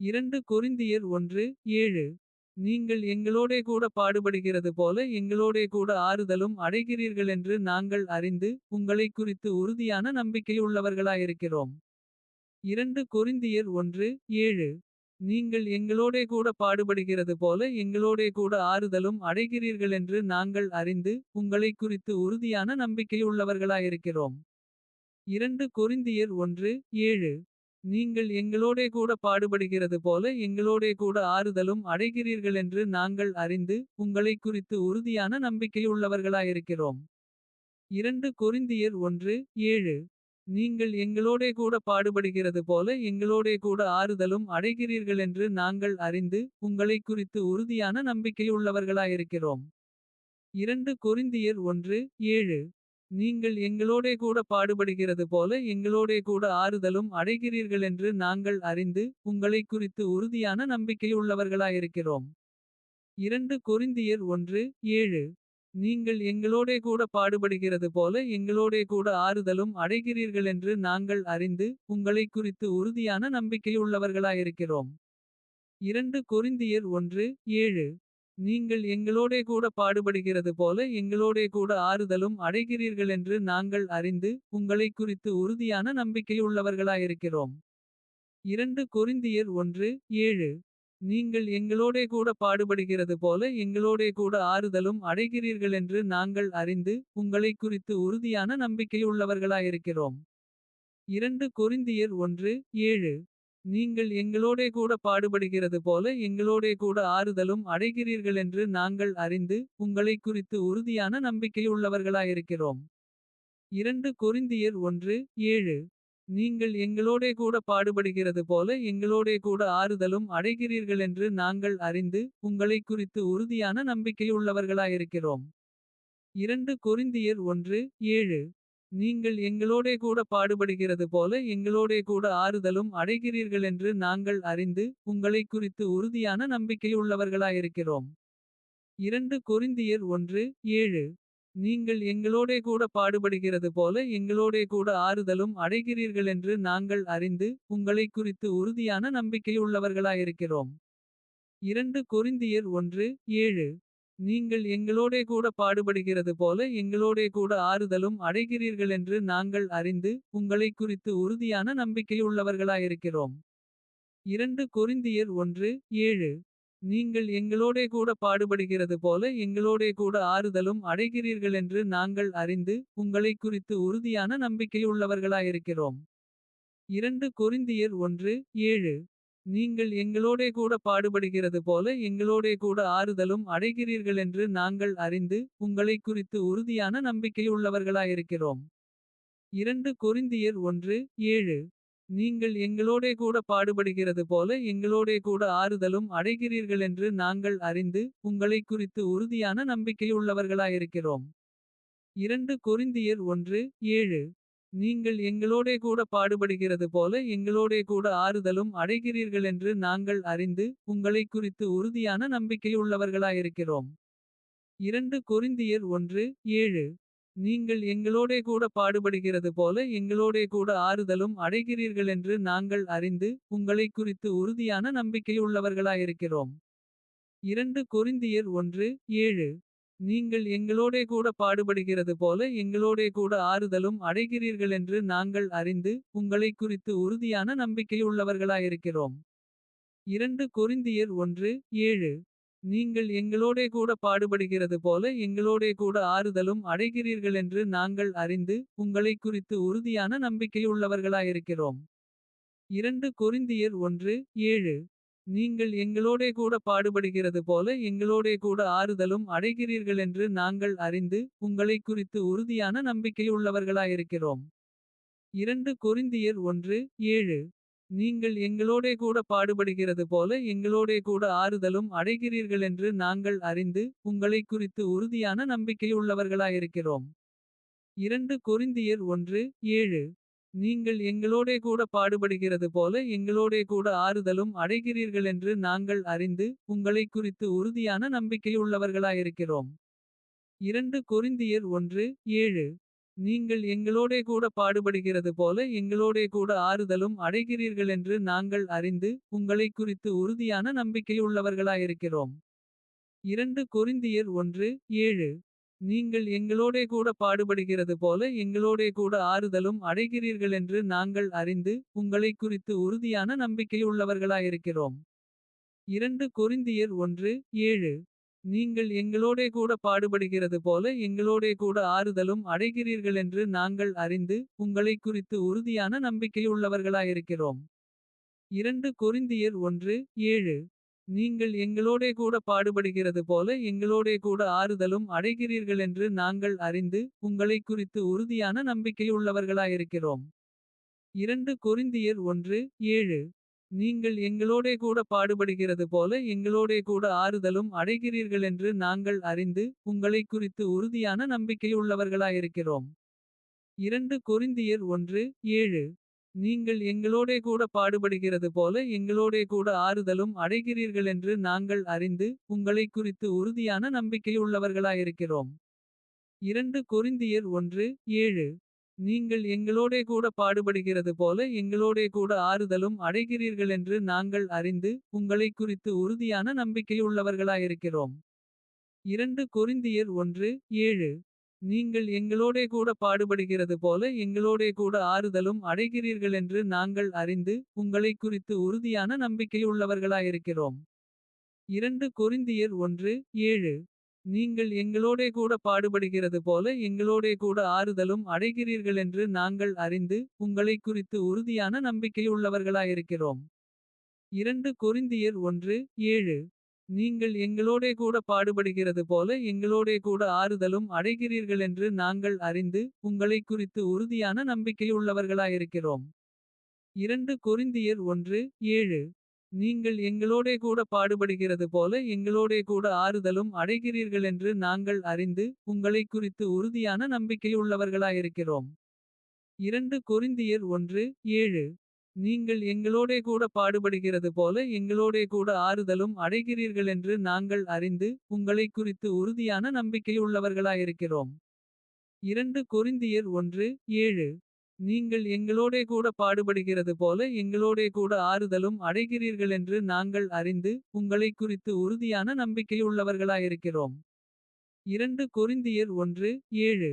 இரண்டு கொரிந்தியர் ஒன்று ஏழு நீங்கள் எங்களோடே கூட பாடுபடுகிறது போல எங்களோடே கூட ஆறுதலும் அடைகிறீர்களென்று நாங்கள் அறிந்து. உங்களைக் குறித்து உறுதியான நம்பிக்கையுள்ளவர்களாயிருக்கிறோம். இரண்டு கொரிந்தியர் ஒன்று ஏழு நீங்கள் எங்களோடே கூட பாடுபடுகிறது போல எங்களோடே கூட ஆறுதலும் அடைகிறீர்களென்று நாங்கள் அறிந்து. உங்களைக் குறித்து உறுதியான நம்பிக்கையுள்ளவர்களாயிருக்கிறோம். இரண்டு கொரிந்தியர் ஒன்று ஏழு நீங்கள் எங்களோடே கூட பாடுபடுகிறது போல எங்களோடே கூட ஆறுதலும் அடைகிறீர்கள் என்று நாங்கள் அறிந்து. உங்களைக் குறித்து உறுதியான நம்பிக்கையுள்ளவர்களாயிருக்கிறோம். இரண்டு கொரிந்தியர் ஒன்று ஏழு நீங்கள் எங்களோடே கூட பாடுபடுகிறது போல எங்களோடே கூட ஆறுதலும் அடைகிறீர்கள் என்று நாங்கள் அறிந்து. உங்களைக் குறித்து உறுதியான நம்பிக்கையுள்ளவர்களாயிருக்கிறோம். இரண்டு கொரிந்தியர் ஒன்று ஏழு நீங்கள் எங்களோடே கூட பாடுபடுகிறது போல எங்களோடே கூட ஆறுதலும் அடைகிறீர்களென்று நாங்கள் அறிந்து. உங்களைக் குறித்து உறுதியான நம்பிக்கையுள்ளவர்களாயிருக்கிறோம். இரண்டு கொரிந்தியர் ஒன்று ஏழு நீங்கள் எங்களோடே கூட பாடுபடுகிறது போல எங்களோடே கூட ஆறுதலும் அடைகிறீர்களென்று நாங்கள் அறிந்து. உங்களைக் குறித்து உறுதியான நம்பிக்கையுள்ளவர்களாயிருக்கிறோம். இரண்டு கொரிந்தியர் ஒன்று ஏழு நீங்கள் எங்களோடே கூட பாடுபடுகிறது போல எங்களோடே கூட ஆறுதலும் அடைகிறீர்களென்று நாங்கள் அறிந்து. உங்களைக் குறித்து உறுதியான நம்பிக்கையுள்ளவர்களாயிருக்கிறோம். இரண்டு கொரிந்தியர் ஒன்று ஏழு நீங்கள் எங்களோடே கூட பாடுபடுகிறது போல எங்களோடே கூட ஆறுதலும் அடைகிறீர்களென்று நாங்கள் அறிந்து. உங்களைக் குறித்து உறுதியான நம்பிக்கையுள்ளவர்களாயிருக்கிறோம். இரண்டு கொரிந்தியர் ஒன்று ஏழு நீங்கள் எங்களோடே கூட பாடுபடுகிறது போல எங்களோடே கூட ஆறுதலும் அடைகிறீர்கள் என்று நாங்கள் அறிந்து. உங்களைக் குறித்து உறுதியான நம்பிக்கையுள்ளவர்களாயிருக்கிறோம். இரண்டு கொரிந்தியர் ஒன்று ஏழு நீங்கள் எங்களோடே கூட பாடுபடுகிறது போல எங்களோடே கூட ஆறுதலும் அடைகிறீர்கள் என்று நாங்கள் அறிந்து. உங்களைக் குறித்து உறுதியான நம்பிக்கையுள்ளவர்களாயிருக்கிறோம். இரண்டு கொரிந்தியர் ஒன்று ஏழு நீங்கள் எங்களோடே கூட பாடுபடுகிறது போல எங்களோடே கூட ஆறுதலும் அடைகிறீர்களென்று நாங்கள் அறிந்து. உங்களைக் குறித்து உறுதியான நம்பிக்கையுள்ளவர்களாயிருக்கிறோம். இரண்டு கொரிந்தியர் ஒன்று ஏழு நீங்கள் எங்களோடே கூட பாடுபடுகிறது போல எங்களோடே கூட ஆறுதலும் அடைகிறீர்களென்று நாங்கள் அறிந்து. உங்களைக் குறித்து உறுதியான நம்பிக்கையுள்ளவர்களாயிருக்கிறோம். இரண்டு கொரிந்தியர் ஒன்று ஏழு நீங்கள் எங்களோடே கூட பாடுபடுகிறது போல எங்களோடே கூட ஆறுதலும் அடைகிறீர்களென்று நாங்கள் அறிந்து. உங்களைக் குறித்து உறுதியான நம்பிக்கையுள்ளவர்களாயிருக்கிறோம். இரண்டு கொரிந்தியர் ஒன்று ஏழு நீங்கள் எங்களோடே கூட பாடுபடுகிறது போல எங்களோடே கூட ஆறுதலும் அடைகிறீர்களென்று நாங்கள் அறிந்து. உங்களைக் குறித்து உறுதியான நம்பிக்கையுள்ளவர்களாயிருக்கிறோம். இரண்டு கொரிந்தியர் ஒன்று ஏழு நீங்கள் எங்களோடே கூட பாடுபடுகிறது போல எங்களோடே கூட ஆறுதலும் அடைகிறீர்களென்று நாங்கள் அறிந்து. உங்களைக் குறித்து உறுதியான நம்பிக்கையுள்ளவர்களாயிருக்கிறோம். இரண்டு கொரிந்தியர் ஒன்று ஏழு நீங்கள் எங்களோடே கூட பாடுபடுகிறது போல எங்களோடே கூட ஆறுதலும் அடைகிறீர்களென்று நாங்கள் அறிந்து. உங்களைக் குறித்து உறுதியான நம்பிக்கையுள்ளவர்களாயிருக்கிறோம். இரண்டு கொரிந்தியர் ஒன்று ஏழு நீங்கள் எங்களோடே கூட பாடுபடுகிறது போல எங்களோடே கூட ஆறுதலும் அடைகிறீர்களென்று நாங்கள் அறிந்து. உங்களைக் குறித்து உறுதியான நம்பிக்கையுள்ளவர்களாயிருக்கிறோம். இரண்டு கொரிந்தியர் ஒன்று ஏழு நீங்கள் எங்களோடே கூட பாடுபடுகிறது போல எங்களோடே கூட ஆறுதலும் அடைகிறீர்களென்று நாங்கள் அறிந்து. உங்களைக் குறித்து உறுதியான நம்பிக்கையுள்ளவர்களாயிருக்கிறோம். இரண்டு கொரிந்தியர் ஒன்று ஏழு நீங்கள் எங்களோடே கூட பாடுபடுகிறது போல எங்களோடே கூட ஆறுதலும் அடைகிறீர்களென்று நாங்கள் அறிந்து. உங்களைக் குறித்து உறுதியான நம்பிக்கையுள்ளவர்களாயிருக்கிறோம். இரண்டு கொரிந்தியர் ஒன்று ஏழு நீங்கள் எங்களோடே கூட பாடுபடுகிறது போல எங்களோடே கூட ஆறுதலும் அடைகிறீர்களென்று நாங்கள் அறிந்து. உங்களைக் குறித்து உறுதியான நம்பிக்கையுள்ளவர்களாயிருக்கிறோம். இரண்டு கொரிந்தியர் ஒன்று ஏழு நீங்கள் எங்களோடே கூட பாடுபடுகிறது போல எங்களோடே கூட ஆறுதலும் அடைகிறீர்களென்று நாங்கள் அறிந்து. உங்களைக் குறித்து உறுதியான நம்பிக்கையுள்ளவர்களாயிருக்கிறோம். இரண்டு கொரிந்தியர் ஒன்று ஏழு நீங்கள் எங்களோடே கூட பாடுபடுகிறது போல எங்களோடே கூட ஆறுதலும் அடைகிறீர்களென்று நாங்கள் அறிந்து. உங்களைக் குறித்து உறுதியான நம்பிக்கையுள்ளவர்களாயிருக்கிறோம். இரண்டு கொரிந்தியர் ஒன்று ஏழு நீங்கள் எங்களோடே கூட பாடுபடுகிறது போல எங்களோடே கூட ஆறுதலும் அடைகிறீர்கள் என்று நாங்கள் அறிந்து. உங்களைக் குறித்து உறுதியான நம்பிக்கையுள்ளவர்களாயிருக்கிறோம். இரண்டு கொரிந்தியர் ஒன்று ஏழு நீங்கள் எங்களோடே கூட பாடுபடுகிறது போல எங்களோடே கூட ஆறுதலும் அடைகிறீர்கள் என்று நாங்கள் அறிந்து. உங்களைக் குறித்து உறுதியான நம்பிக்கையுள்ளவர்களாயிருக்கிறோம். இரண்டு கொரிந்தியர் 1:7 நீங்கள் எங்களோடே கூட பாடுபடுகிறது போல எங்களோடே கூட ஆறுதலும் அடைகிறீர்களென்று நாங்கள் அறிந்து. உங்களைக் குறித்து உறுதியான நம்பிக்கையுள்ளவர்களாயிருக்கிறோம். இரண்டு கொரிந்தியர் 1:7 நீங்கள் எங்களோடே கூட பாடுபடுகிறது போல எங்களோடே கூட ஆறுதலும் அடைகிறீர்களென்று நாங்கள் அறிந்து. உங்களைக் குறித்து உறுதியான நம்பிக்கையுள்ளவர்களாயிருக்கிறோம். இரண்டு கொரிந்தியர் 1:7 நீங்கள் எங்களோடே கூட பாடுபடுகிறது போல எங்களோடே கூட ஆறுதலும் அடைகிறீர்களென்று நாங்கள் அறிந்து. உங்களைக் குறித்து உறுதியான நம்பிக்கையுள்ளவர்களாயிருக்கிறோம். இரண்டு கொரிந்தியர் 1:7 நீங்கள் எங்களோடே கூட பாடுபடுகிறது போல எங்களோடே கூட ஆறுதலும் அடைகிறீர்களென்று நாங்கள் அறிந்து. உங்களைக் குறித்து உறுதியான நம்பிக்கையுள்ளவர்களாயிருக்கிறோம். இரண்டு கொரிந்தியர் 1:7 நீங்கள் எங்களோடே கூட பாடுபடுகிறது போல எங்களோடே கூட ஆறுதலும் அடைகிறீர்கள் என்று நாங்கள் அறிந்து. உங்களைக் குறித்து உறுதியான நம்பிக்கையுள்ளவர்களாயிருக்கிறோம். இரண்டு கொரிந்தியர் 1:7 நீங்கள் எங்களோடே கூட பாடுபடுகிறது போல எங்களோடே கூட ஆறுதலும் அடைகிறீர்கள் என்று நாங்கள் அறிந்து. உங்களைக் குறித்து உறுதியான நம்பிக்கையுள்ளவர்களாயிருக்கிறோம். இரண்டு கொரிந்தியர் 1:7 நீங்கள் எங்களோடே கூட பாடுபடுகிறது போல எங்களோடே கூட ஆறுதலும் அடைகிறீர்களென்று நாங்கள் அறிந்து. உங்களைக் குறித்து உறுதியான நம்பிக்கையுள்ளவர்களாயிருக்கிறோம். இரண்டு கொரிந்தியர் 1:7 நீங்கள் எங்களோடே கூட பாடுபடுகிறது போல எங்களோடே கூட ஆறுதலும் அடைகிறீர்களென்று நாங்கள் அறிந்து. உங்களைக் குறித்து உறுதியான நம்பிக்கையுள்ளவர்களாயிருக்கிறோம். இரண்டு கொரிந்தியர் 1:7 நீங்கள் எங்களோடே கூட பாடுபடுகிறது போல எங்களோடே கூட ஆறுதலும் அடைகிறீர்களென்று நாங்கள் அறிந்து. உங்களைக் குறித்து உறுதியான நம்பிக்கையுள்ளவர்களாயிருக்கிறோம். இரண்டு கொரிந்தியர் 1:7 நீங்கள் எங்களோடே கூட பாடுபடுகிறது போல எங்களோடே கூட ஆறுதலும் அடைகிறீர்களென்று நாங்கள் அறிந்து. உங்களைக் குறித்து உறுதியான நம்பிக்கையுள்ளவர்களாயிருக்கிறோம். இரண்டு கொரிந்தியர் 1:7 நீங்கள் எங்களோடே கூட பாடுபடுகிறது போல எங்களோடே கூட ஆறுதலும் அடைகிறீர்களென்று நாங்கள் அறிந்து. உங்களைக் குறித்து உறுதியான நம்பிக்கையுள்ளவர்களாயிருக்கிறோம். இரண்டு கொரிந்தியர் 1:7 நீங்கள் எங்களோடே கூட பாடுபடுகிறது போல எங்களோடே கூட ஆறுதலும் அடைகிறீர்களென்று நாங்கள் அறிந்து. உங்களைக் குறித்து உறுதியான நம்பிக்கையுள்ளவர்களாயிருக்கிறோம். இரண்டு கொரிந்தியர் 1:7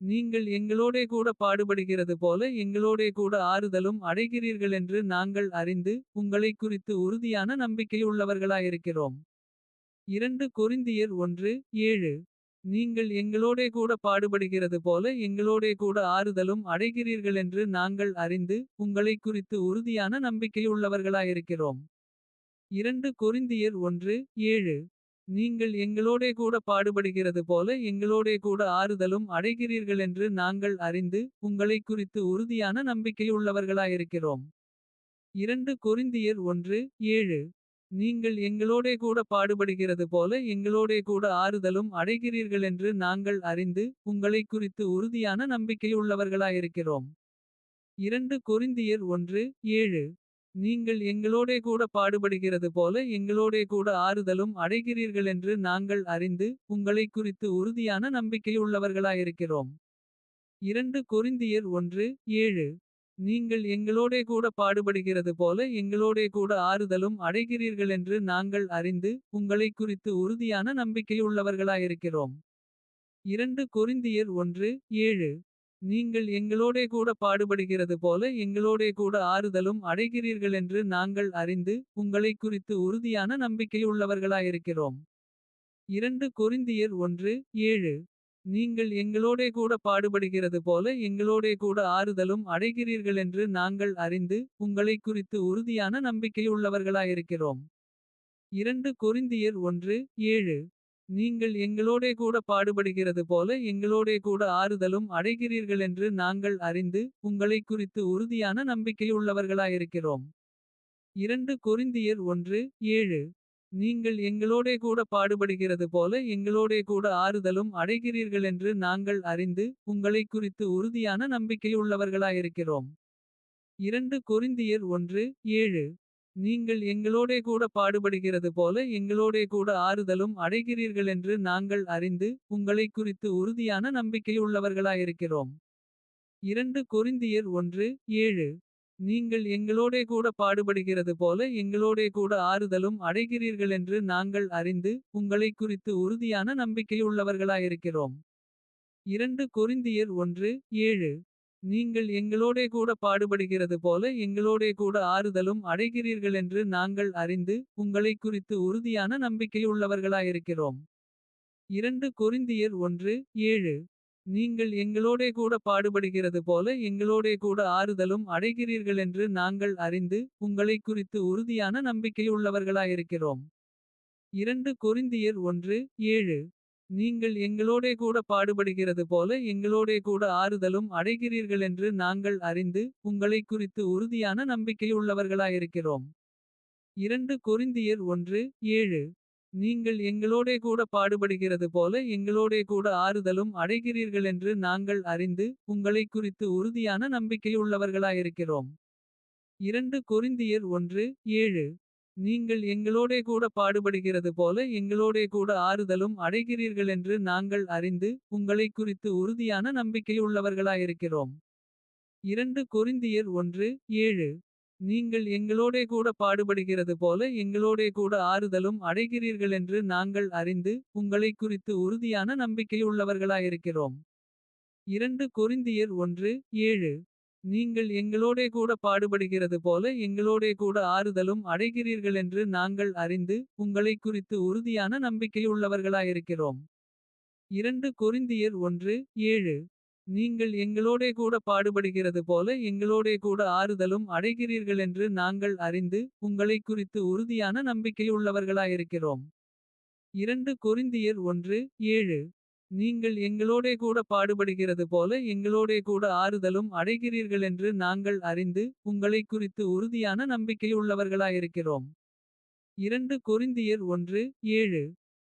நீங்கள் எங்களோடே கூட பாடுபடுகிறது போல எங்களோடே கூட ஆறுதலும் அடைகிறீர்களென்று நாங்கள் அறிந்து. உங்களைக் குறித்து உறுதியான நம்பிக்கையுள்ளவர்களாயிருக்கிறோம். இரண்டு கொரிந்தியர் 1:7 நீங்கள் எங்களோடே கூட பாடுபடுகிறது போல எங்களோடே கூட ஆறுதலும் அடைகிறீர்களென்று நாங்கள் அறிந்து. உங்களைக் குறித்து உறுதியான நம்பிக்கையுள்ளவர்களாயிருக்கிறோம். இரண்டு கொரிந்தியர் 1:7 நீங்கள் எங்களோடே கூட பாடுபடுகிறது போல எங்களோடே கூட ஆறுதலும் அடைகிறீர்களென்று நாங்கள் அறிந்து. உங்களைக் குறித்து உறுதியான நம்பிக்கையுள்ளவர்களாயிருக்கிறோம். இரண்டு கொரிந்தியர் 1:7 நீங்கள் எங்களோடே கூட பாடுபடுகிறது போல எங்களோடே கூட ஆறுதலும் அடைகிறீர்களென்று நாங்கள் அறிந்து. உங்களைக் குறித்து உறுதியான நம்பிக்கையுள்ளவர்களாயிருக்கிறோம். இரண்டு கொரிந்தியர் 1:7 நீங்கள் எங்களோடே கூட பாடுபடுகிறது போல எங்களோடே கூட ஆறுதலும் அடைகிறீர்களென்று நாங்கள் அறிந்து. உங்களைக் குறித்து உறுதியான நம்பிக்கையுள்ளவர்களாயிருக்கிறோம். இரண்டு கொரிந்தியர் 1:7 நீங்கள் எங்களோடே கூட பாடுபடுகிறது போல எங்களோடே கூட ஆறுதலும் அடைகிறீர்களென்று நாங்கள் அறிந்து. உங்களைக் குறித்து உறுதியான நம்பிக்கையுள்ளவர்களாயிருக்கிறோம். இரண்டு கொரிந்தியர் 1:7 நீங்கள் எங்களோடே கூட பாடுபடுகிறது போல எங்களோடே கூட ஆறுதலும் அடைகிறீர்களென்று நாங்கள் அறிந்து. உங்களைக் குறித்து உறுதியான நம்பிக்கையுள்ளவர்களாயிருக்கிறோம். இரண்டு கொரிந்தியர் 1:7 நீங்கள் எங்களோடே கூட பாடுபடுகிறது போல எங்களோடே கூட ஆறுதலும் அடைகிறீர்களென்று நாங்கள் அறிந்து. உங்களைக் குறித்து உறுதியான நம்பிக்கையுள்ளவர்களாயிருக்கிறோம். இரண்டு கொரிந்தியர் 1:7 நீங்கள் எங்களோடே கூட பாடுபடுகிறது போல எங்களோடே கூட ஆறுதலும் அடைகிறீர்களென்று நாங்கள் அறிந்து. உங்களைக் குறித்து உறுதியான நம்பிக்கையுள்ளவர்களாயிருக்கிறோம். இரண்டு கொரிந்தியர் 1:7 நீங்கள் எங்களோடே கூட பாடுபடுகிறது போல எங்களோடே கூட ஆறுதலும் அடைகிறீர்களென்று நாங்கள் அறிந்து. உங்களைக் குறித்து உறுதியான நம்பிக்கையுள்ளவர்களாயிருக்கிறோம். இரண்டு கொரிந்தியர் 1:7 நீங்கள் எங்களோடே கூட பாடுபடுகிறது போல எங்களோடே கூட ஆறுதலும் அடைகிறீர்களென்று நாங்கள் அறிந்து. உங்களைக் குறித்து உறுதியான நம்பிக்கையுள்ளவர்களாயிருக்கிறோம். இரண்டு கொரிந்தியர் ஒன்று ஏழு நீங்கள் எங்களோடே கூட பாடுபடுகிறது போல எங்களோடே கூட ஆறுதலும் அடைகிறீர்களென்று நாங்கள் அறிந்து உங்களைக் குறித்து உறுதியான நம்பிக்கையுள்ளவர்களாயிருக்கிறோம். இரண்டு கொரிந்தியர் ஒன்று ஏழு நீங்கள் எங்களோடே கூட பாடுபடுகிறது போல எங்களோடே கூட ஆறுதலும் அடைகிறீர்கள் என்று நாங்கள் அறிந்து உங்களைக் குறித்து உறுதியான நம்பிக்கையுள்ளவர்களாயிருக்கிறோம். இரண்டு கொரிந்தியர் ஒன்று ஏழு நீங்கள் எங்களோடே கூட பாடுபடுகிறது போல எங்களோடே கூட ஆறுதலும் அடைகிறீர்கள் என்று நாங்கள் அறிந்து உங்களைக் குறித்து உறுதியான நம்பிக்கையுள்ளவர்களாயிருக்கிறோம். இரண்டு கொரிந்தியர் ஒன்று ஏழு நீங்கள் எங்களோடே கூட பாடுபடுகிறது போல எங்களோடே கூட ஆறுதலும் அடைகிறீர்களென்று நாங்கள் அறிந்து உங்களைக் குறித்து உறுதியான நம்பிக்கையுள்ளவர்களாயிருக்கிறோம். இரண்டு கொரிந்தியர் ஒன்று ஏழு நீங்கள் எங்களோடே கூட பாடுபடுகிறது போல எங்களோடே கூட ஆறுதலும் அடைகிறீர்களென்று நாங்கள் அறிந்து உங்களைக் குறித்து உறுதியான நம்பிக்கையுள்ளவர்களாயிருக்கிறோம். இரண்டு கொரிந்தியர் ஒன்று ஏழு நீங்கள் எங்களோடே கூட பாடுபடுகிறது போல எங்களோடே கூட ஆறுதலும் அடைகிறீர்களென்று நாங்கள் அறிந்து உங்களைக் குறித்து உறுதியான நம்பிக்கையுள்ளவர்களாயிருக்கிறோம். இரண்டு கொரிந்தியர் ஒன்று ஏழு நீங்கள் எங்களோடே கூட பாடுபடுகிறது போல எங்களோடே கூட ஆறுதலும் அடைகிறீர்களென்று நாங்கள் அறிந்து உங்களைக் குறித்து உறுதியான நம்பிக்கையுள்ளவர்களாயிருக்கிறோம். இரண்டு கொரிந்தியர் ஒன்று ஏழு நீங்கள் எங்களோடே கூட பாடுபடுகிறது போல எங்களோடே கூட ஆறுதலும் அடைகிறீர்களென்று நாங்கள் அறிந்து உங்களைக் குறித்து உறுதியான நம்பிக்கையுள்ளவர்களாயிருக்கிறோம். இரண்டு கொரிந்தியர் ஒன்று ஏழு நீங்கள் எங்களோடே கூட பாடுபடுகிறது போல எங்களோடே கூட ஆறுதலும் அடைகிறீர்களென்று நாங்கள் அறிந்து உங்களைக் குறித்து உறுதியான நம்பிக்கையுள்ளவர்களாயிருக்கிறோம். இரண்டு கொரிந்தியர் ஒன்று ஏழு நீங்கள் எங்களோடே கூட பாடுபடுகிறது போல எங்களோடே கூட ஆறுதலும் அடைகிறீர்களென்று நாங்கள் அறிந்து உங்களைக் குறித்து உறுதியான நம்பிக்கையுள்ளவர்களாயிருக்கிறோம். இரண்டு கொரிந்தியர் ஒன்று ஏழு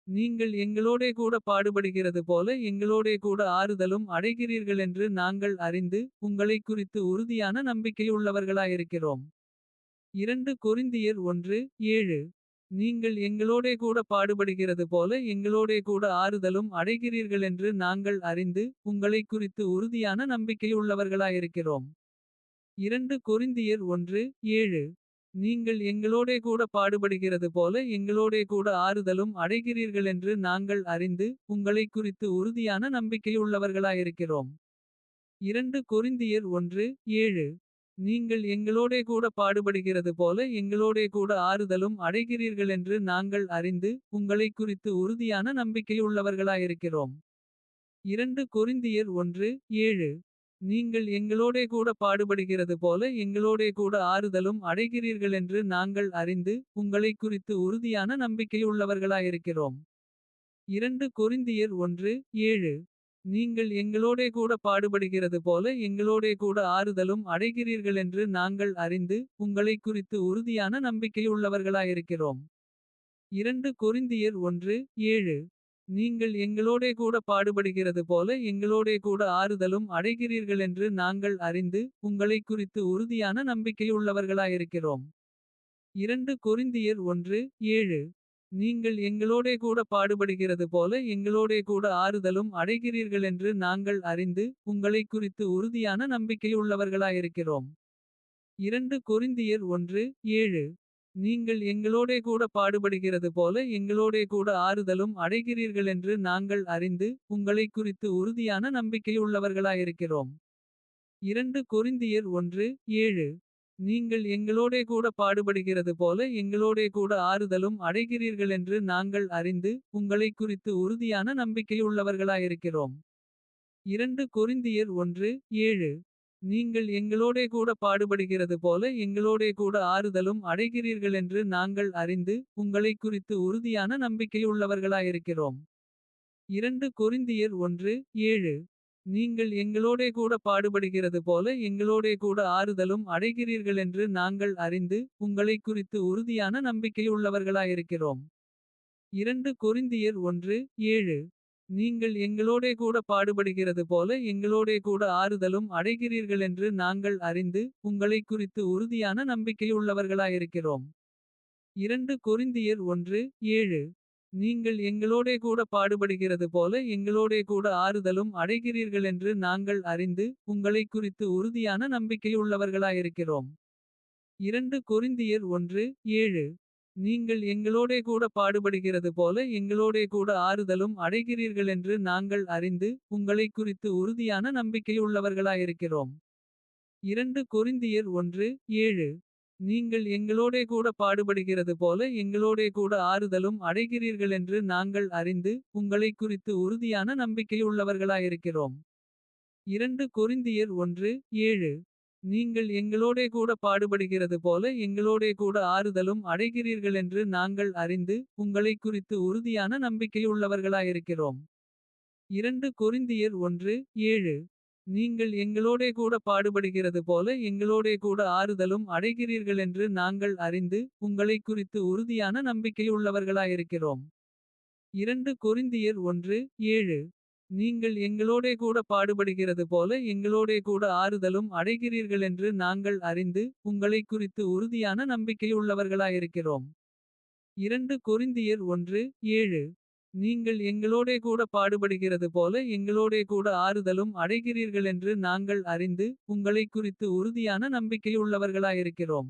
நீங்கள் எங்களோடே கூட பாடுபடுகிறது போல எங்களோடே கூட ஆறுதலும் அடைகிறீர்களென்று நாங்கள் அறிந்து உங்களைக் குறித்து உறுதியான நம்பிக்கையுள்ளவர்களாயிருக்கிறோம். இரண்டு கொரிந்தியர் ஒன்று ஏழு நீங்கள் எங்களோடே கூட பாடுபடுகிறது போல எங்களோடே கூட ஆறுதலும் அடைகிறீர்களென்று நாங்கள் அறிந்து உங்களைக் குறித்து உறுதியான நம்பிக்கையுள்ளவர்களாயிருக்கிறோம். இரண்டு கொரிந்தியர் ஒன்று ஏழு நீங்கள் எங்களோடே கூட பாடுபடுகிறது போல எங்களோடே கூட ஆறுதலும் அடைகிறீர்களென்று நாங்கள் அறிந்து உங்களைக் குறித்து உறுதியான நம்பிக்கையுள்ளவர்களாயிருக்கிறோம். இரண்டு கொரிந்தியர் ஒன்று ஏழு நீங்கள் எங்களோடே கூட பாடுபடுகிறது போல எங்களோடே கூட ஆறுதலும் அடைகிறீர்களென்று நாங்கள் அறிந்து உங்களைக் குறித்து உறுதியான நம்பிக்கையுள்ளவர்களாயிருக்கிறோம். இரண்டு கொரிந்தியர் ஒன்று ஏழு நீங்கள் எங்களோடே கூட பாடுபடுகிறது போல எங்களோடே கூட ஆறுதலும் அடைகிறீர்களென்று நாங்கள் அறிந்து உங்களைக் குறித்து உறுதியான நம்பிக்கையுள்ளவர்களாயிருக்கிறோம். இரண்டு கொரிந்தியர் ஒன்று ஏழு நீங்கள் எங்களோடே கூட பாடுபடுகிறது போல எங்களோடே கூட ஆறுதலும் அடைகிறீர்கள் என்று நாங்கள் அறிந்து உங்களைக் குறித்து உறுதியான நம்பிக்கையுள்ளவர்களாயிருக்கிறோம். இரண்டு கொரிந்தியர் ஒன்று ஏழு நீங்கள் எங்களோடே கூட பாடுபடுகிறது போல எங்களோடே கூட ஆறுதலும் அடைகிறீர்கள் என்று நாங்கள் அறிந்து உங்களைக் குறித்து உறுதியான நம்பிக்கையுள்ளவர்களாயிருக்கிறோம். இரண்டு கொரிந்தியர் ஒன்று ஏழு நீங்கள் எங்களோடே கூட பாடுபடுகிறது போல எங்களோடே கூட ஆறுதலும் அடைகிறீர்களென்று நாங்கள் அறிந்து உங்களைக் குறித்து உறுதியான நம்பிக்கையுள்ளவர்களாயிருக்கிறோம். இரண்டு கொரிந்தியர் ஒன்று ஏழு நீங்கள் எங்களோடே கூட பாடுபடுகிறது போல எங்களோடே கூட ஆறுதலும் அடைகிறீர்களென்று நாங்கள் அறிந்து உங்களைக் குறித்து உறுதியான நம்பிக்கையுள்ளவர்களாயிருக்கிறோம். இரண்டு கொரிந்தியர் ஒன்று ஏழு நீங்கள் எங்களோடே கூட பாடுபடுகிறது போல எங்களோடே கூட ஆறுதலும் அடைகிறீர்களென்று நாங்கள் அறிந்து உங்களைக் குறித்து உறுதியான நம்பிக்கையுள்ளவர்களாயிருக்கிறோம். இரண்டு கொரிந்தியர் ஒன்று ஏழு நீங்கள் எங்களோடே கூட பாடுபடுகிறது போல எங்களோடே கூட ஆறுதலும் அடைகிறீர்களென்று நாங்கள் அறிந்து உங்களைக் குறித்து உறுதியான நம்பிக்கையுள்ளவர்களாயிருக்கிறோம். இரண்டு கொரிந்தியர் ஒன்று ஏழு நீங்கள் எங்களோடே கூட பாடுபடுகிறது போல எங்களோடே கூட ஆறுதலும் அடைகிறீர்கள் என்று நாங்கள் அறிந்து உங்களைக் குறித்து உறுதியான நம்பிக்கையுள்ளவர்களாயிருக்கிறோம். இரண்டு கொரிந்தியர் ஒன்று ஏழு நீங்கள் எங்களோடே கூட பாடுபடுகிறது போல எங்களோடே கூட ஆறுதலும் அடைகிறீர்கள் என்று நாங்கள் அறிந்து உங்களைக் குறித்து உறுதியான நம்பிக்கையுள்ளவர்களாயிருக்கிறோம். இரண்டு கொரிந்தியர் ஒன்று ஏழு நீங்கள் எங்களோடே கூட பாடுபடுகிறது போல எங்களோடே கூட ஆறுதலும் அடைகிறீர்களென்று நாங்கள் அறிந்து. உங்களைக் குறித்து உறுதியான நம்பிக்கையுள்ளவர்களாயிருக்கிறோம். இரண்டு கொரிந்தியர் 1:7 நீங்கள் எங்களோடே கூட பாடுபடுகிறது போல எங்களோடே கூட ஆறுதலும் அடைகிறீர்களென்று நாங்கள் அறிந்து. உங்களைக் குறித்து உறுதியான நம்பிக்கையுள்ளவர்களாயிருக்கிறோம். இரண்டு கொரிந்தியர் 1:7 நீங்கள் எங்களோடே கூட பாடுபடுகிறது போல எங்களோடே கூட ஆறுதலும் அடைகிறீர்களென்று நாங்கள் அறிந்து. உங்களைக் குறித்து உறுதியான நம்பிக்கையுள்ளவர்களாயிருக்கிறோம். இரண்டு கொரிந்தியர் 1:7 நீங்கள் எங்களோடே கூட பாடுபடுகிறது போல எங்களோடே கூட ஆறுதலும் அடைகிறீர்களென்று நாங்கள் அறிந்து. உங்களைக் குறித்து உறுதியான நம்பிக்கையுள்ளவர்களாயிருக்கிறோம். இரண்டு கொரிந்தியர் 1:7 நீங்கள் எங்களோடே கூட பாடுபடுகிறது போல எங்களோடே கூட ஆறுதலும் அடைகிறீர்களென்று நாங்கள் அறிந்து. உங்களைக் குறித்து உறுதியான நம்பிக்கையுள்ளவர்களாயிருக்கிறோம். இரண்டு கொரிந்தியர் 1:7 நீங்கள் எங்களோடே கூட பாடுபடுகிறது போல எங்களோடே கூட ஆறுதலும் அடைகிறீர்களென்று நாங்கள் அறிந்து. உங்களைக் குறித்து உறுதியான நம்பிக்கையுள்ளவர்களாயிருக்கிறோம். இரண்டு கொரிந்தியர் 1:7 நீங்கள் எங்களோடே கூட பாடுபடுகிறது போல எங்களோடே கூட ஆறுதலும் அடைகிறீர்களென்று நாங்கள் அறிந்து. உங்களைக் குறித்து உறுதியான நம்பிக்கையுள்ளவர்களாயிருக்கிறோம்.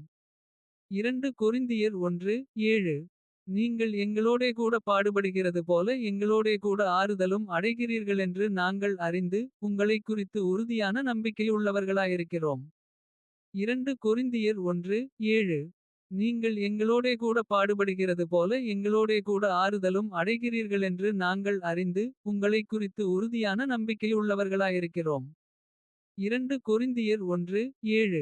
இரண்டு கொரிந்தியர் 1:7 நீங்கள் எங்களோடே கூட பாடுபடுகிறது போல எங்களோடே கூட ஆறுதலும் அடைகிறீர்களென்று நாங்கள் அறிந்து. உங்களைக் குறித்து உறுதியான நம்பிக்கையுள்ளவர்களாயிருக்கிறோம். இரண்டு கொரிந்தியர் 1:7 நீங்கள் எங்களோடே கூட பாடுபடுகிறது போல எங்களோடே கூட ஆறுதலும் அடைகிறீர்களென்று நாங்கள் அறிந்து. உங்களைக் குறித்து உறுதியான நம்பிக்கையுள்ளவர்களாயிருக்கிறோம். இரண்டு கொரிந்தியர் 1:7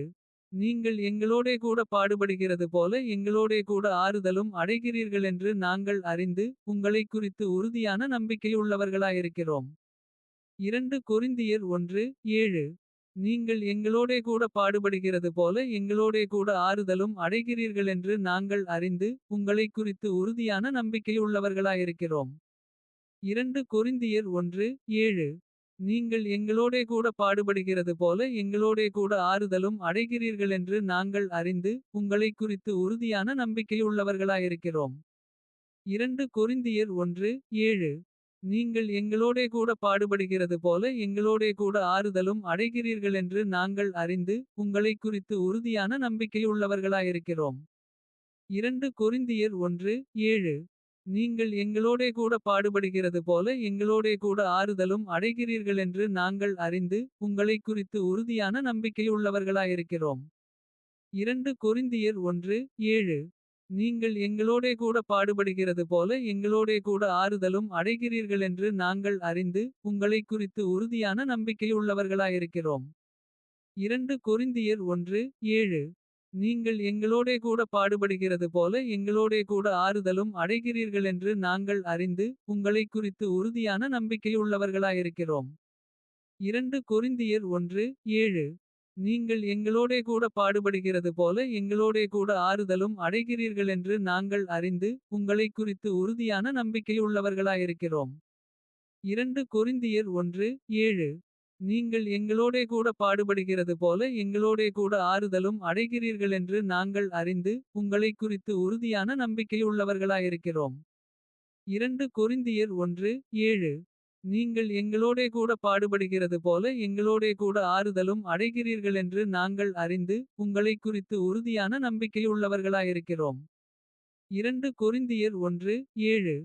நீங்கள் எங்களோடே கூட பாடுபடுகிறது போல எங்களோடே கூட ஆறுதலும் அடைகிறீர்களென்று நாங்கள் அறிந்து. உங்களைக் குறித்து உறுதியான நம்பிக்கையுள்ளவர்களாயிருக்கிறோம். இரண்டு கொரிந்தியர் 1:7 நீங்கள் எங்களோடே கூட பாடுபடுகிறது போல எங்களோடே கூட ஆறுதலும் அடைகிறீர்களென்று நாங்கள் அறிந்து. உங்களைக் குறித்து உறுதியான நம்பிக்கையுள்ளவர்களாயிருக்கிறோம். இரண்டு கொரிந்தியர் 1:7 நீங்கள் எங்களோடே கூட பாடுபடுகிறது போல எங்களோடே கூட ஆறுதலும் அடைகிறீர்களென்று நாங்கள் அறிந்து. உங்களைக் குறித்து உறுதியான நம்பிக்கையுள்ளவர்களாயிருக்கிறோம். இரண்டு கொரிந்தியர் 1:7 நீங்கள் எங்களோடே கூட பாடுபடுகிறது போல எங்களோடே கூட ஆறுதலும் அடைகிறீர்கள் என்று நாங்கள் அறிந்து. உங்களைக் குறித்து உறுதியான நம்பிக்கையுள்ளவர்களாயிருக்கிறோம். இரண்டு கொரிந்தியர் 1:7 நீங்கள் எங்களோடே கூட பாடுபடுகிறது போல எங்களோடே கூட ஆறுதலும் அடைகிறீர்கள் என்று நாங்கள் அறிந்து. உங்களைக் குறித்து உறுதியான நம்பிக்கையுள்ளவர்களாயிருக்கிறோம். இரண்டு கொரிந்தியர் 1:7 நீங்கள் எங்களோடே கூட பாடுபடுகிறது போல எங்களோடே கூட ஆறுதலும் அடைகிறீர்களென்று நாங்கள் அறிந்து. உங்களைக் குறித்து உறுதியான நம்பிக்கையுள்ளவர்களாயிருக்கிறோம். இரண்டு கொரிந்தியர் 1:7 நீங்கள் எங்களோடே கூட பாடுபடுகிறது போல எங்களோடே கூட ஆறுதலும் அடைகிறீர்களென்று நாங்கள் அறிந்து. உங்களைக் குறித்து உறுதியான நம்பிக்கையுள்ளவர்களாயிருக்கிறோம். இரண்டு கொரிந்தியர் 1:7 நீங்கள் எங்களோடே கூட பாடுபடுகிறது போல எங்களோடே கூட ஆறுதலும் அடைகிறீர்களென்று நாங்கள் அறிந்து. உங்களைக் குறித்து உறுதியான நம்பிக்கையுள்ளவர்களாயிருக்கிறோம். இரண்டு கொரிந்தியர் 1:7 நீங்கள் எங்களோடே கூட பாடுபடுகிறது போல எங்களோடே கூட ஆறுதலும் அடைகிறீர்களென்று நாங்கள் அறிந்து. உங்களைக் குறித்து உறுதியான நம்பிக்கையுள்ளவர்களாயிருக்கிறோம். இரண்டு கொரிந்தியர் 1:7 நீங்கள் எங்களோடே கூட பாடுபடுகிறது போல எங்களோடே கூட ஆறுதலும் அடைகிறீர்கள் என்று நாங்கள் அறிந்து. உங்களைக் குறித்து உறுதியான நம்பிக்கையுள்ளவர்களாயிருக்கிறோம். இரண்டு கொரிந்தியர் 1:7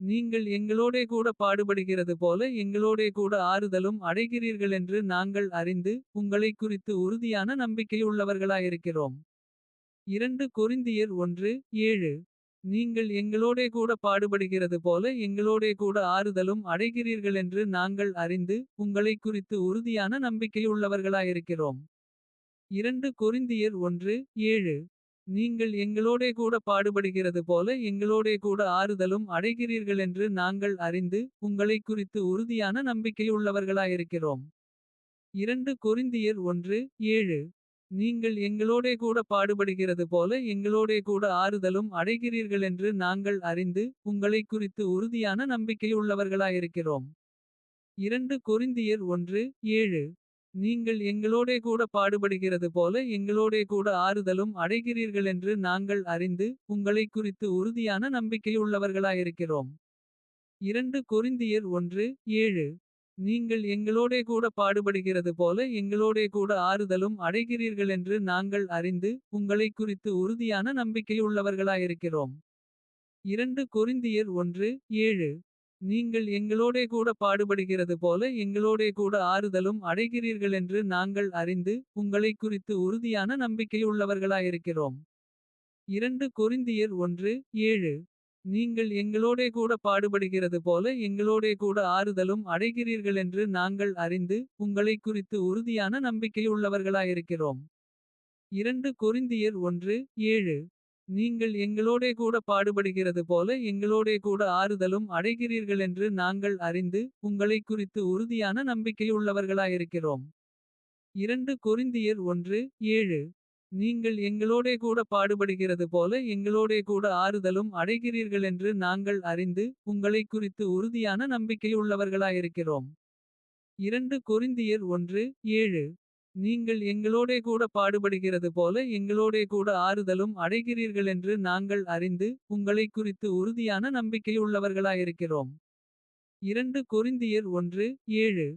நீங்கள் எங்களோடே கூட பாடுபடுகிறது போல எங்களோடே கூட ஆறுதலும் அடைகிறீர்கள் என்று நாங்கள் அறிந்து. உங்களைக் குறித்து உறுதியான நம்பிக்கையுள்ளவர்களாயிருக்கிறோம். இரண்டு கொரிந்தியர் 1:7 நீங்கள் எங்களோடே கூட பாடுபடுகிறது போல எங்களோடே கூட ஆறுதலும் அடைகிறீர்களென்று நாங்கள் அறிந்து. உங்களைக் குறித்து உறுதியான நம்பிக்கையுள்ளவர்களாயிருக்கிறோம். இரண்டு கொரிந்தியர் 1:7 நீங்கள் எங்களோடே கூட பாடுபடுகிறது போல எங்களோடே கூட ஆறுதலும் அடைகிறீர்களென்று நாங்கள் அறிந்து. உங்களைக் குறித்து உறுதியான நம்பிக்கையுள்ளவர்களாயிருக்கிறோம். இரண்டு கொரிந்தியர் 1:7 நீங்கள் எங்களோடே கூட பாடுபடுகிறது போல எங்களோடே கூட ஆறுதலும் அடைகிறீர்களென்று நாங்கள் அறிந்து. உங்களைக் குறித்து உறுதியான நம்பிக்கையுள்ளவர்களாயிருக்கிறோம். இரண்டு கொரிந்தியர் 1:7 நீங்கள் எங்களோடே கூட பாடுபடுகிறது போல எங்களோடே கூட ஆறுதலும் அடைகிறீர்களென்று நாங்கள் அறிந்து. உங்களைக் குறித்து உறுதியான நம்பிக்கையுள்ளவர்களாயிருக்கிறோம். இரண்டு கொரிந்தியர் 1:7 நீங்கள் எங்களோடே கூட பாடுபடுகிறது போல எங்களோடே கூட ஆறுதலும் அடைகிறீர்களென்று நாங்கள் அறிந்து. உங்களைக் குறித்து உறுதியான நம்பிக்கையுள்ளவர்களாயிருக்கிறோம். இரண்டு கொரிந்தியர் 1:7 நீங்கள் எங்களோடே கூட பாடுபடுகிறது போல எங்களோடே கூட ஆறுதலும் அடைகிறீர்களென்று நாங்கள் அறிந்து. உங்களைக் குறித்து உறுதியான நம்பிக்கையுள்ளவர்களாயிருக்கிறோம். இரண்டு கொரிந்தியர் 1:7 நீங்கள் எங்களோடே கூட பாடுபடுகிறது போல எங்களோடே கூட ஆறுதலும் அடைகிறீர்கள் என்று நாங்கள் அறிந்து. உங்களைக் குறித்து உறுதியான நம்பிக்கையுள்ளவர்களாயிருக்கிறோம். இரண்டு கொரிந்தியர் 1:7 நீங்கள் எங்களோடே கூட பாடுபடுகிறது போல எங்களோடே கூட ஆறுதலும் அடைகிறீர்கள் என்று நாங்கள் அறிந்து. உங்களைக் குறித்து உறுதியான நம்பிக்கையுள்ளவர்களாயிருக்கிறோம். இரண்டு கொரிந்தியர் 1:7 நீங்கள் எங்களோடே கூட பாடுபடுகிறது போல எங்களோடே கூட ஆறுதலும் அடைகிறீர்களென்று நாங்கள் அறிந்து. உங்களைக் குறித்து உறுதியான நம்பிக்கையுள்ளவர்களாயிருக்கிறோம். இரண்டு கொரிந்தியர் 1:7 நீங்கள் எங்களோடே கூட பாடுபடுகிறது போல எங்களோடே கூட ஆறுதலும் அடைகிறீர்களென்று நாங்கள் அறிந்து. உங்களைக் குறித்து உறுதியான நம்பிக்கையுள்ளவர்களாயிருக்கிறோம். இரண்டு கொரிந்தியர் 1:7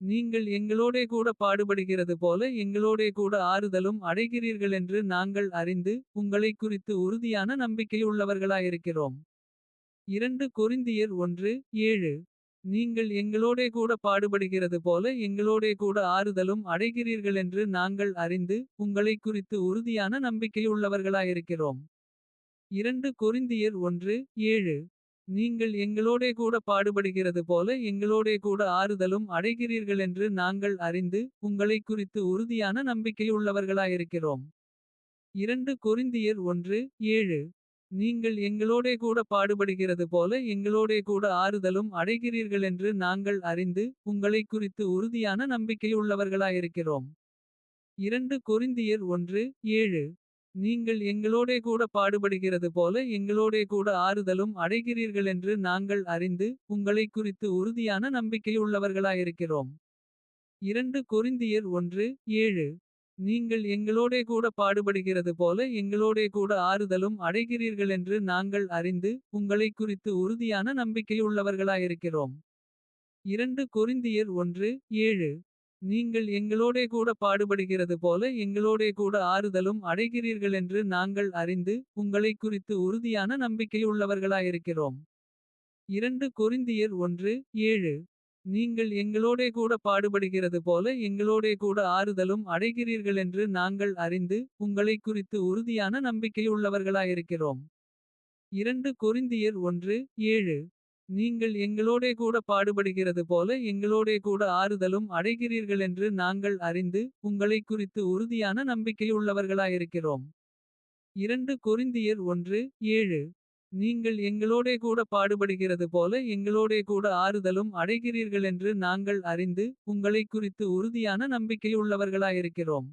நீங்கள் எங்களோடே கூட பாடுபடுகிறது போல எங்களோடே கூட ஆறுதலும் அடைகிறீர்களென்று நாங்கள் அறிந்து. உங்களைக் குறித்து உறுதியான நம்பிக்கையுள்ளவர்களாயிருக்கிறோம். இரண்டு கொரிந்தியர் 1:7 நீங்கள் எங்களோடே கூட பாடுபடுகிறது போல எங்களோடே கூட ஆறுதலும் அடைகிறீர்களென்று நாங்கள் அறிந்து. உங்களைக் குறித்து உறுதியான நம்பிக்கையுள்ளவர்களாயிருக்கிறோம். இரண்டு கொரிந்தியர் 1:7 நீங்கள் எங்களோடே கூட பாடுபடுகிறது போல எங்களோடே கூட ஆறுதலும் அடைகிறீர்கள் என்று நாங்கள் அறிந்து. உங்களைக் குறித்து உறுதியான நம்பிக்கையுள்ளவர்களாயிருக்கிறோம். இரண்டு கொரிந்தியர் 1:7 நீங்கள் எங்களோடே கூட பாடுபடுகிறது போல எங்களோடே கூட ஆறுதலும் அடைகிறீர்கள் என்று நாங்கள் அறிந்து. உங்களைக் குறித்து உறுதியான நம்பிக்கையுள்ளவர்களாயிருக்கிறோம். இரண்டு கொரிந்தியர் 1:7 நீங்கள் எங்களோடே கூட பாடுபடுகிறது போல எங்களோடே கூட ஆறுதலும் அடைகிறீர்களென்று நாங்கள் அறிந்து. உங்களைக் குறித்து உறுதியான நம்பிக்கையுள்ளவர்களாயிருக்கிறோம். இரண்டு கொரிந்தியர் 1:7 நீங்கள் எங்களோடே கூட பாடுபடுகிறது போல எங்களோடே கூட ஆறுதலும் அடைகிறீர்களென்று நாங்கள் அறிந்து. உங்களைக் குறித்து உறுதியான நம்பிக்கையுள்ளவர்களாயிருக்கிறோம். இரண்டு கொரிந்தியர் 1:7 நீங்கள் எங்களோடே கூட பாடுபடுகிறது போல எங்களோடே கூட ஆறுதலும் அடைகிறீர்களென்று நாங்கள் அறிந்து. உங்களைக் குறித்து உறுதியான நம்பிக்கையுள்ளவர்களாயிருக்கிறோம். இரண்டு கொரிந்தியர் 1:7 நீங்கள் எங்களோடே கூட பாடுபடுகிறது போல எங்களோடே கூட ஆறுதலும் அடைகிறீர்களென்று நாங்கள் அறிந்து. உங்களைக் குறித்து உறுதியான நம்பிக்கையுள்ளவர்களாயிருக்கிறோம். இரண்டு கொரிந்தியர் 1:7 நீங்கள் எங்களோடே கூட பாடுபடுகிறது போல எங்களோடே கூட ஆறுதலும் அடைகிறீர்கள் என்று நாங்கள் அறிந்து. உங்களைக் குறித்து உறுதியான நம்பிக்கையுள்ளவர்களாயிருக்கிறோம். இரண்டு கொரிந்தியர் 1:7 நீங்கள் எங்களோடே கூட பாடுபடுகிறது போல எங்களோடே கூட ஆறுதலும் அடைகிறீர்கள் என்று நாங்கள் அறிந்து. உங்களைக் குறித்து உறுதியான நம்பிக்கையுள்ளவர்களாயிருக்கிறோம்.